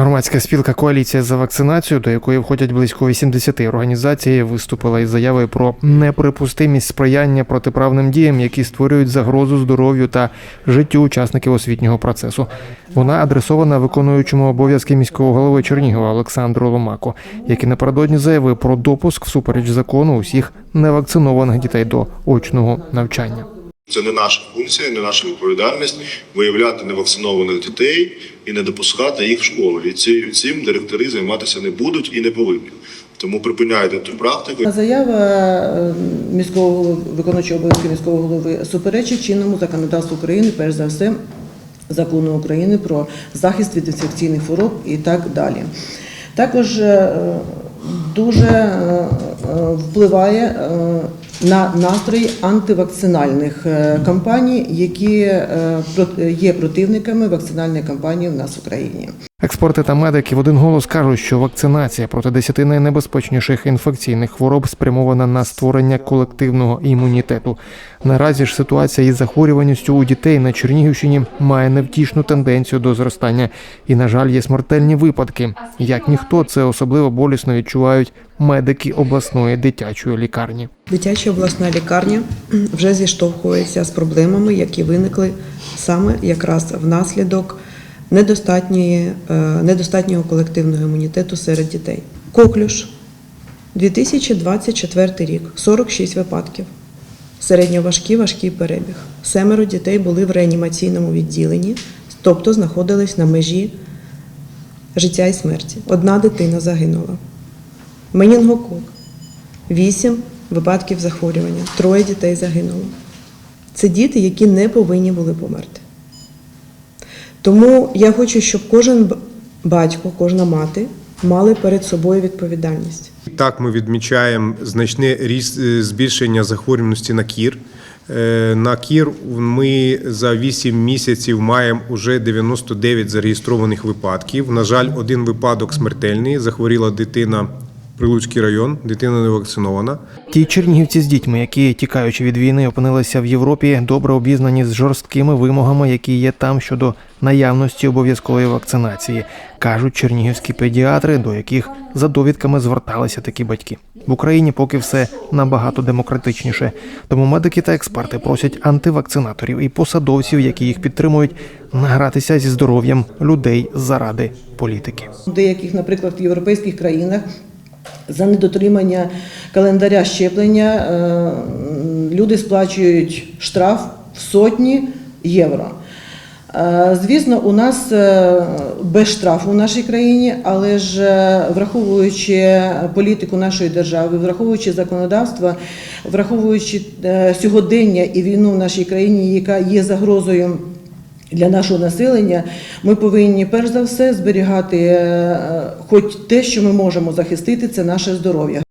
Громадська спілка Коаліція за вакцинацію, до якої входять близько 80 організацій, виступила із заявою про неприпустимість сприяння протиправним діям, які створюють загрозу здоров'ю та життю учасників освітнього процесу. Вона адресована виконуючому обов'язки міського голови Чернігова Олександру Ломако, який напередодні заявив про допуск всупереч закону усіх невакцинованих дітей до очного навчання. Це не наша функція, не наша відповідальність виявляти невакцинованих дітей і не допускати їх в школу. І цим директори займатися не будуть і не повинні. Тому припиняйте ту практику. Заява е, міського виконуючого обов'язки міського голови суперечить чинному законодавству України, перш за все, закону України про захист від інфекційних хвороб і так далі. Також е, дуже е, впливає е, на настрої антивакцинальних е, кампаній, які е, є противниками вакцинальної кампанії в нас в Україні. Експерти та медики в один голос кажуть, що вакцинація проти десяти найнебезпечніших інфекційних хвороб спрямована на створення колективного імунітету. Наразі ж ситуація із захворюваністю у дітей на Чернігівщині має невтішну тенденцію до зростання, і, на жаль, є смертельні випадки. Як ніхто це особливо болісно відчувають медики обласної дитячої лікарні. Дитяча обласна лікарня вже зіштовхується з проблемами, які виникли саме якраз внаслідок недостатнього колективного імунітету серед дітей. Коклюш, 2024 рік, 46 випадків. Середньоважкий важкий перебіг. Семеро дітей були в реанімаційному відділенні, тобто знаходились на межі життя і смерті. Одна дитина загинула. Менінгокок. Вісім випадків захворювання. Троє дітей загинуло. Це діти, які не повинні були померти. Тому я хочу, щоб кожен батько, кожна мати мали перед собою відповідальність. Так, ми відмічаємо значне ріст е, збільшення захворюваності на кір. Е, На кір ми за 8 місяців маємо уже 99 зареєстрованих випадків. На жаль, один випадок смертельний. Захворіла дитина Прилуцький район, дитина не вакцинована. Ті чернігівці з дітьми, які тікаючи від війни, опинилися в Європі, добре обізнані з жорсткими вимогами, які є там щодо наявності обов'язкової вакцинації, кажуть чернігівські педіатри, до яких за довідками зверталися такі батьки. В Україні поки все набагато демократичніше. Тому медики та експерти просять антивакцинаторів і посадовців, які їх підтримують, награтися зі здоров'ям людей заради політики. Деяких, наприклад, в європейських країнах за недотримання календаря щеплення е, люди сплачують штраф в сотні євро. Е, Звісно, у нас е, без штрафу в нашій країні, але ж враховуючи політику нашої держави, враховуючи законодавство, враховуючи сьогодення і війну в нашій країні, яка є загрозою для нашого населення, ми повинні перш за все зберігати е, хоч те, що ми можемо захистити, це наше здоров'я.